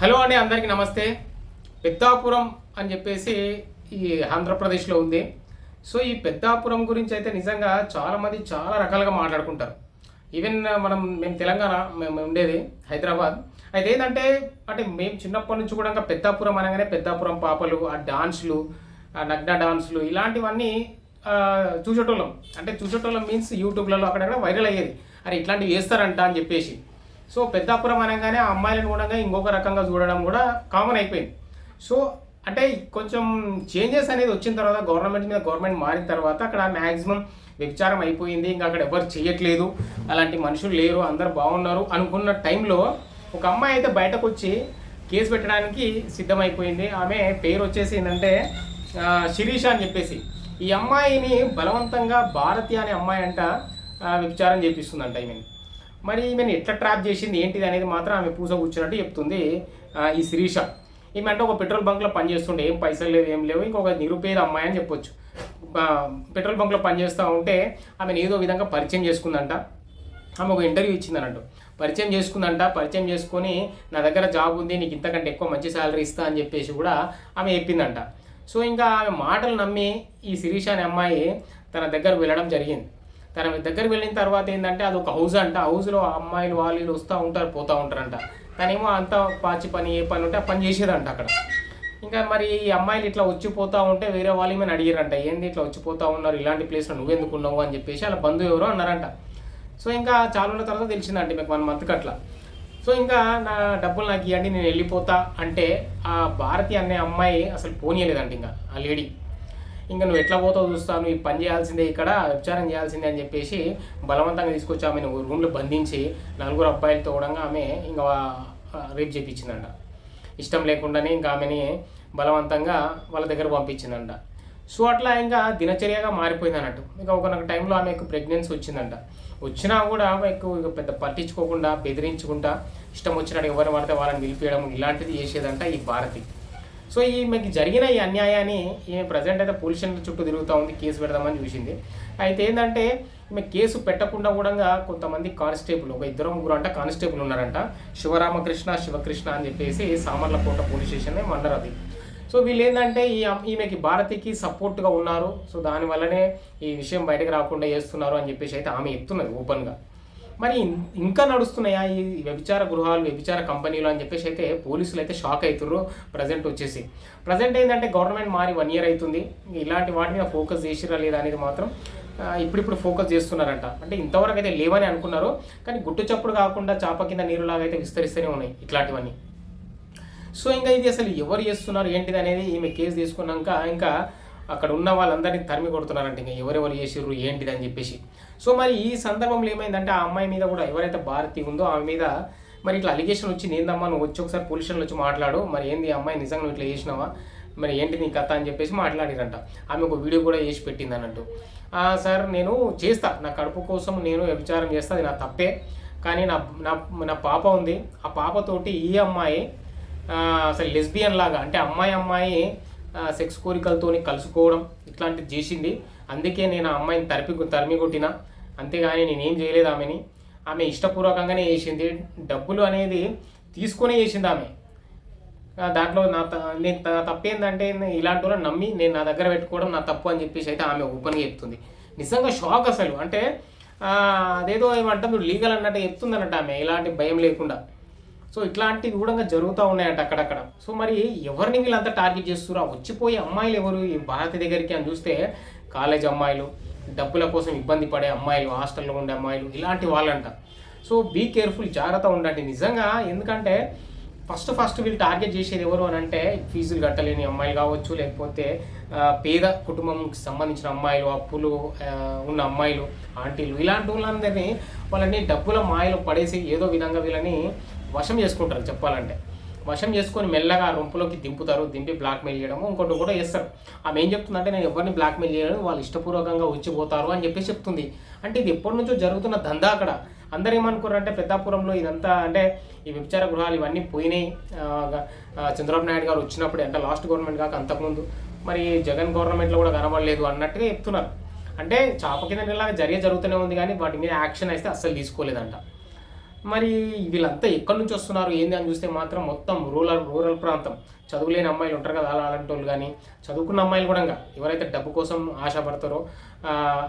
Hello అండి అందరికీ నమస్తే. పెద్దాపురం అని చెప్పేసి ఈ ఆంధ్రప్రదేశ్లో ఉంది. సో ఈ పెద్దాపురం గురించి అయితే నిజంగా చాలామంది చాలా రకాలుగా మాట్లాడుకుంటారు. ఈవెన్ మనం మేము తెలంగాణ మేము ఉండేది హైదరాబాద్. అయితే ఏంటంటే అంటే మేము చిన్నప్పటి నుంచి కూడా ఇంకా పెద్దాపురం అనగానే పెద్దాపురం పాపలు ఆ డాన్స్లు ఆ నగ్న డాన్స్లు ఇలాంటివన్నీ చూసేటోళ్ళం. అంటే చూసేటోళ్ళం మీన్స్ యూట్యూబ్లలో అక్కడక్కడ వైరల్ అయ్యేది. అరే ఇట్లాంటివి చేస్తారంట అని చెప్పేసి. సో పెద్దాపురం అనగానే ఆ అమ్మాయిలను కూడా ఇంకొక రకంగా చూడడం కూడా కామన్ అయిపోయింది. సో అంటే కొంచెం చేంజెస్ అనేది వచ్చిన తర్వాత గవర్నమెంట్ మీద గవర్నమెంట్ మారిన తర్వాత అక్కడ మ్యాక్సిమం వ్యభిచారం అయిపోయింది. ఇంకా అక్కడ ఎవరు చేయట్లేదు. అలాంటి మనుషులు లేరు. అందరు బాగున్నారు అనుకున్న టైంలో ఒక అమ్మాయి అయితే బయటకు వచ్చి కేసు పెట్టడానికి సిద్ధమైపోయింది. ఆమె పేరు వచ్చేసి ఏంటంటే శిరీష అని చెప్పేసి. ఈ అమ్మాయిని బలవంతంగా భారతి అనే అమ్మాయి అంట ఆ, వ్యభిచారం చేపిస్తుందంట ఈమెను మరి ఈమెను ఎట్లా ట్రాప్ చేసింది ఏంటిది అనేది మాత్రం ఆమె పూస కూర్చున్నట్టు చెప్తుంది ఈ శిరీష. ఈమె అంటే ఒక పెట్రోల్ బంక్లో పనిచేస్తుండే ఏం పైసలు లేవు ఏం లేవు ఇంకొక నిరుపేద అమ్మాయి అని చెప్పొచ్చు. పెట్రోల్ బంక్లో పనిచేస్తూ ఉంటే ఆమెను ఏదో విధంగా పరిచయం చేసుకుందంట. ఆమె ఒక ఇంటర్వ్యూ ఇచ్చింది అన్నట్టు. పరిచయం చేసుకుందంట పరిచయం చేసుకొని నా దగ్గర జాబ్ ఉంది నీకు ఇంతకంటే ఎక్కువ మంచి శాలరీ ఇస్తా అని చెప్పేసి కూడా ఆమె చెప్పిందంట. సో ఇంకా ఆమె మాటలు నమ్మి ఈ శిరీష అనే అమ్మాయి తన దగ్గర వెళ్ళడం జరిగింది. తన దగ్గర వెళ్ళిన తర్వాత ఏంటంటే అది ఒక హౌస్ అంట. హౌస్లో అమ్మాయిలు వాళ్ళు వీళ్ళు వస్తూ ఉంటారు పోతూ ఉంటారంట. తనేమో అంత పాచి పని ఏ పని ఉంటే ఆ పని చేసేదంట అక్కడ. ఇంకా మరి ఈ అమ్మాయిలు ఇట్లా వచ్చిపోతూ ఉంటే వేరే వాళ్ళు ఏమైనా అడిగారంట ఏంది ఇట్లా వచ్చిపోతూ ఉన్నారు? ఇలాంటి ప్లేస్లో నువ్వెందుకు ఉన్నావు అని చెప్పేసి వాళ్ళ బంధువు ఎవరో అన్నారంట. సో ఇంకా చాలా రోజుల తర్వాత తెలిసిందండి మీకు వన్ మంత్కి అట్లా సో ఇంకా నా డబ్బులు నాకు ఇవ్వండి నేను వెళ్ళిపోతా అంటే ఆ భారతి అనే అమ్మాయి అసలు పోనీయలేదంట ఇంకా. ఆ లేడీ. ఇంకా నువ్వు ఎట్లా పోతావు చూస్తాను ఈ పని చేయాల్సిందే ఇక్కడ విచారం చేయాల్సిందే అని చెప్పేసి బలవంతంగా తీసుకొచ్చి ఆమెను రూమ్లో బంధించి నలుగురు అబ్బాయిలతో కూడా ఆమె ఇంకా రేపు చేయించిందంట ఇష్టం లేకుండానే ఇంకా ఆమెని బలవంతంగా వాళ్ళ దగ్గర పంపించిందంట. సో అట్లా ఇంకా దినచర్యగా మారిపోయింది అన్నట్టు ఇంకా ఒక టైంలో ఆమెకు ప్రెగ్నెన్సీ వచ్చిందంట. వచ్చినా కూడా ఆమెకు ఇక పెద్ద పట్టించుకోకుండా బెదిరించుకుంటా ఇష్టం వచ్చినట్టు ఎవరు పడితే వాళ్ళని నిలిపేయడం ఇలాంటిది చేసేదంట ఈ భారతి. సో ఈమెకి జరిగిన ఈ అన్యాయాన్ని ఈమె ప్రజెంట్ అయితే పొల్యూషన్ చుట్టూ తిరుగుతూ ఉంది కేసు పెడదామని చూసింది. అయితే ఏంటంటే ఈమె కేసు పెట్టకుండా కూడా కొంతమంది కానిస్టేబుల్ ఒక ఇద్దరు ముగ్గురు అంట కానిస్టేబుల్ ఉన్నారంట. శివరామకృష్ణ శివకృష్ణ అని చెప్పేసి సామర్లకోట పోలీస్ స్టేషన్ మండర్ అది. సో వీళ్ళు ఏంటంటే ఈ ఈమెకి భారతికి సపోర్ట్గా ఉన్నారు. సో దానివల్లనే ఈ విషయం బయటకు రాకుండా చేస్తున్నారు అని చెప్పేసి అయితే ఆమె చెప్తున్నది ఓపెన్గా మరి ఇంకా నడుస్తున్నాయా ఈ వ్యభిచార గృహాలు వ్యభిచార కంపెనీలు అని చెప్పేసి అయితే పోలీసులు అయితే షాక్ అవుతుర్రు ప్రజెంట్ వచ్చేసి. ప్రజెంట్ ఏంటంటే గవర్నమెంట్ మారి వన్ ఇయర్ అవుతుంది ఇలాంటి వాటి మీద ఫోకస్ చేసిరా లేదా అనేది మాత్రం ఇప్పుడిప్పుడు ఫోకస్ చేస్తున్నారంట. అంటే ఇంతవరకు అయితే లేవని అనుకున్నారు. కానీ గుట్టు చప్పుడు కాకుండా చాప కింద నీరులాగా అయితే విస్తరిస్తూనే ఉన్నాయి ఇట్లాంటివన్నీ. సో ఇంకా ఇది అసలు ఎవరు చేస్తున్నారు? ఏంటిది అనేది ఈమె కేసు తీసుకున్నాక ఇంకా అక్కడ ఉన్న వాళ్ళందరినీ తరిమి కొడుతున్నారంట ఇంకా ఎవరెవరు చేసిర్రు ఏంటిది అని చెప్పేసి. సో మరి ఈ సందర్భంలో ఏమైందంటే ఆ అమ్మాయి మీద కూడా ఎవరైతే భారతి ఉందో ఆమె మీద మరి ఇట్లా అలిగేషన్ వచ్చింది ఏందమ్మా నువ్వు వచ్చి ఒకసారి పొల్యూషన్లో వచ్చి మాట్లాడు. మరి ఏంది ఈ అమ్మాయి నిజంగా నువ్వు ఇట్లా చేసినావా? మరి ఏంటి నీ కథ? అని చెప్పేసి మాట్లాడిరంట. ఆమె ఒక వీడియో కూడా చేసి పెట్టింది అన్నట్టు. సార్ నేను చేస్తా. నా కడుపు కోసం నేను వ్యభిచారం చేస్తా. అది నా తప్పే. కానీ నా నా నా పాప ఉంది. ఆ పాపతోటి ఈ అమ్మాయి అసలు లెస్బియన్ లాగా అంటే అమ్మాయి అమ్మాయి సెక్స్ కోరికలతోని కలుసుకోవడం ఇట్లాంటిది చేసింది. అందుకే నేను ఆ అమ్మాయిని తరిపి తరిమి కొట్టిన. అంతేగాని నేనేం చేయలేదు ఆమెని. ఆమె ఇష్టపూర్వకంగానే చేసింది. డబ్బులు అనేది తీసుకొని చేసింది ఆమె. దాంట్లో నా త- నేను నా తప్పు ఇలాంటి వాళ్ళని నమ్మి నేను నా దగ్గర పెట్టుకోవడం నా తప్పు అని చెప్పేసి అయితే ఆమె ఓపెన్గా చెప్తుంది. నిజంగా షాక్ అసలు. అంటే అదేదో ఏమంటారు లీగల్ అన్నట్టు చెప్తుంది అన్నట్టు ఆమె. ఇలాంటి భయం లేకుండా. సో ఇట్లాంటివి కూడా జరుగుతూ ఉన్నాయంట అక్కడక్కడ. సో మరి ఎవరిని వీళ్ళంతా టార్గెట్ చేస్తున్నారు? ఆ వచ్చిపోయే అమ్మాయిలు ఎవరు? ఈ భారత దగ్గరికి అని చూస్తే కాలేజ్ అమ్మాయిలు డబ్బుల కోసం ఇబ్బంది పడే అమ్మాయిలు హాస్టల్లో ఉండే అమ్మాయిలు ఇలాంటి వాళ్ళంట. సో బీ కేర్ఫుల్ జాగ్రత్త ఉండండి. నిజంగా ఎందుకంటే ఫస్ట్ ఫస్ట్ వీళ్ళు టార్గెట్ చేసేది ఎవరు అని అంటే ఫీజులు కట్టలేని అమ్మాయిలు కావచ్చు లేకపోతే పేద కుటుంబంకి సంబంధించిన అమ్మాయిలు అప్పులు ఉన్న అమ్మాయిలు ఆంటీలు ఇలాంటి వాళ్ళందరినీ వాళ్ళని డబ్బుల మాయలు పడేసి ఏదో విధంగా వీళ్ళని వశం చేసుకుంటారు చెప్పాలంటే. వశం చేసుకొని మెల్లగా రొంపులోకి దింపుతారు దింపి బ్లాక్మెయిల్ చేయడము ఇంకోటి కూడా చేస్తారు. ఆమె ఏం చెప్తుందంటే నేను ఎవరిని బ్లాక్మెయిల్ చేయడం వాళ్ళు ఇష్టపూర్వకంగా వచ్చిపోతారు అని చెప్పేసి చెప్తుంది. అంటే ఇది ఎప్పటి నుంచో జరుగుతున్న దందా అక్కడ. అందరు ఏమనుకున్నారంటే పెద్దాపురంలో ఇదంతా అంటే ఈ వ్యభిచార గృహాలు ఇవన్నీ పోయినాయి. చంద్రబాబు నాయుడు గారు వచ్చినప్పుడు అంటే లాస్ట్ గవర్నమెంట్ కాక అంతకుముందు. మరి జగన్ గవర్నమెంట్లో కూడా కనబడలేదు అన్నట్టుగా చెప్తున్నారు. అంటే చాప కింద నెలలాగా జరిగే జరుగుతూనే ఉంది కానీ వాటి మీద యాక్షన్ అయితే అస్సలు తీసుకోలేదంట. మరి వీళ్ళంతా ఎక్కడి నుంచి వస్తున్నారు ఏంది అని చూస్తే మాత్రం మొత్తం రూరల్ రూరల్ ప్రాంతం. చదువులేని అమ్మాయిలు ఉంటారు కదా అలా అలాంటి వాళ్ళు కానీ చదువుకున్న అమ్మాయిలు కూడా ఇంకా ఎవరైతే డబ్బు కోసం ఆశపడతారో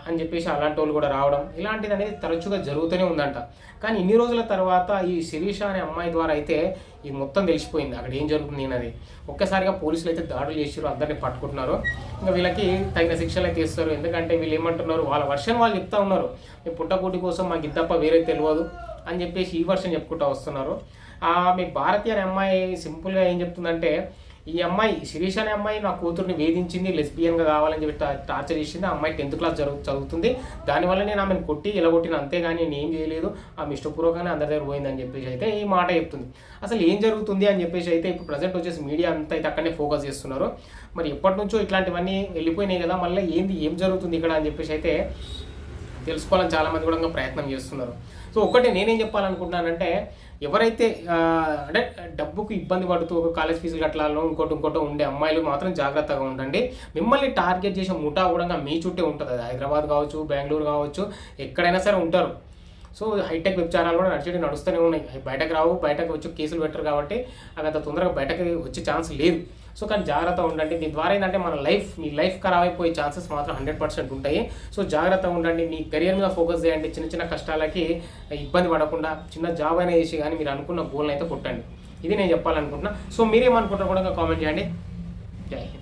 అని చెప్పేసి అలాంటి వాళ్ళు కూడా రావడం ఇలాంటిది అనేది తరచుగా జరుగుతూనే ఉందంట. కానీ ఇన్ని రోజుల తర్వాత ఈ శిరీష అనే అమ్మాయి ద్వారా అయితే ఇది మొత్తం తెలిసిపోయింది. అక్కడ ఏం జరుగుతుంది అనేది. ఒక్కసారిగా పోలీసులు అయితే దాడులు చేసారు అందరిని పట్టుకుంటున్నారు. ఇంకా వీళ్ళకి తగిన శిక్షలు అయితే ఇస్తారు. ఎందుకంటే వీళ్ళు ఏమంటున్నారు వాళ్ళ వర్షన్ వాళ్ళు చెప్తా ఉన్నారు. మీ పుట్టకూటి కోసం మాకు ఇది వేరే తెలియదు. అని చెప్పేసి ఈ వర్షన్ చెప్పుకుంటూ వస్తున్నారు. మీ భారతీయ అనే అమ్మాయి సింపుల్గా ఏం చెప్తుందంటే ఈ అమ్మాయి శిరీష్ అనే అమ్మాయి నా కూతుర్ని వేధించింది లెస్బియన్గా కావాలని చెప్పి టార్చర్ చేసింది. ఆ అమ్మాయి టెన్త్ క్లాస్ జరుగు చదువుతుంది. దానివల్ల నేను ఆమెను కొట్టి ఇలా కొట్టిన అంతేగాని నేను ఏం చేయలేదు. ఆమె ఇష్టపూర్వకంగానే అందరి దగ్గర పోయిందని చెప్పేసి అయితే ఈ మాట చెప్తుంది. అసలు ఏం జరుగుతుంది అని చెప్పేసి అయితే ఇప్పుడు ప్రజెంట్ వచ్చేసి మీడియా అంతా అయితే అక్కడనే ఫోకస్ చేస్తున్నారు. మరి ఎప్పటి నుంచో ఇట్లాంటివన్నీ వెళ్ళిపోయినాయి కదా మళ్ళీ ఏంది ఏం జరుగుతుంది ఇక్కడ అని చెప్పేసి అయితే తెలుసుకోవాలని చాలామంది కూడా ఇంకా ప్రయత్నం చేస్తున్నారు. సో ఒకటి నేనేం చెప్పాలనుకుంటున్నానంటే ఎవరైతే అంటే డబ్బుకు ఇబ్బంది పడుతూ ఒక కాలేజ్ ఫీజులు కట్టాలో ఇంకోటి ఇంకోటి ఉండే అమ్మాయిలు మాత్రం జాగ్రత్తగా ఉండండి. మిమ్మల్ని టార్గెట్ చేసే ముఠా కూడా మీ చుట్టే ఉంటుంది. అది హైదరాబాద్ కావచ్చు బెంగళూరు కావచ్చు ఎక్కడైనా సరే ఉంటారు. సో హైటెక్ వ్యభిచారాలు కూడా నడిచేటి నడుస్తూనే ఉన్నాయి. బయటకు రావు బయటకు వచ్చి కేసులు పెట్టరు కాబట్టి అవి అంత తొందరగా బయటకు వచ్చే ఛాన్స్ లేదు. సో కానీ జాగ్రత్త ఉండండి. దీని ద్వారా ఏంటంటే మన లైఫ్ మీ లైఫ్ ఖరాబ్ అయిపోయే ఛాన్సెస్ మాత్రం హండ్రెడ్ పర్సెంట్ ఉంటాయి. సో జాగ్రత్తగా ఉండండి. మీ కెరియర్ మీద ఫోకస్ చేయండి. చిన్న చిన్న కష్టాలకి ఇబ్బంది పడకుండా చిన్న జాబ్ అయినా చేసి కానీ మీరు అనుకున్న గోల్ని అయితే కొట్టండి. ఇది నేను చెప్పాలనుకుంటున్నా. సో మీరేమనుకుంటారు కూడా కామెంట్ చేయండి. జై హింద్.